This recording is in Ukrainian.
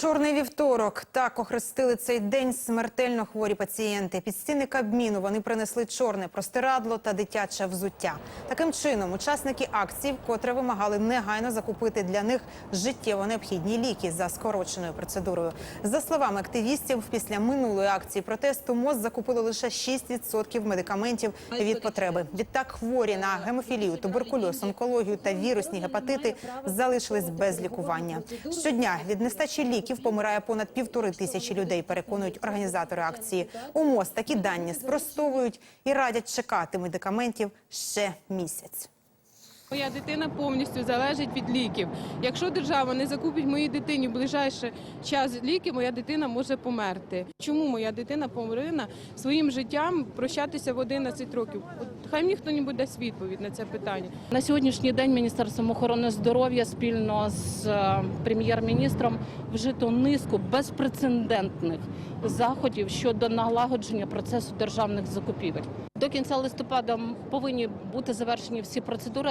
Чорний вівторок так охрестили цей день смертельно хворі пацієнти. Під стіни Кабміну вони принесли чорне простирадло та дитяче взуття. Таким чином, учасники акції вкотре вимагали негайно закупити для них життєво необхідні ліки за скороченою процедурою. За словами активістів, після минулої акції протесту МОЗ закупило лише 6% медикаментів від потреби. Відтак хворі на гемофілію, туберкульоз, онкологію та вірусні гепатити залишились без лікування. Щодня від нестачі ліків помирає понад півтори тисячі людей. Переконують організатори акції. У МОЗ такі дані спростовують і радять чекати медикаментів ще місяць. Моя дитина повністю залежить від ліків. Якщо держава не закупить моїй дитині в ближайший час ліки, моя дитина може померти. Чому моя дитина повинна своїм життям прощатися в 11 років? Хай мені хто-небудь дасть відповідь на це питання. На сьогоднішній день Міністерством охорони здоров'я спільно з е, прем'єр-міністром вжито низку безпрецедентних заходів щодо налагодження процесу державних закупівель. До кінця листопада повинні бути завершені всі процедури,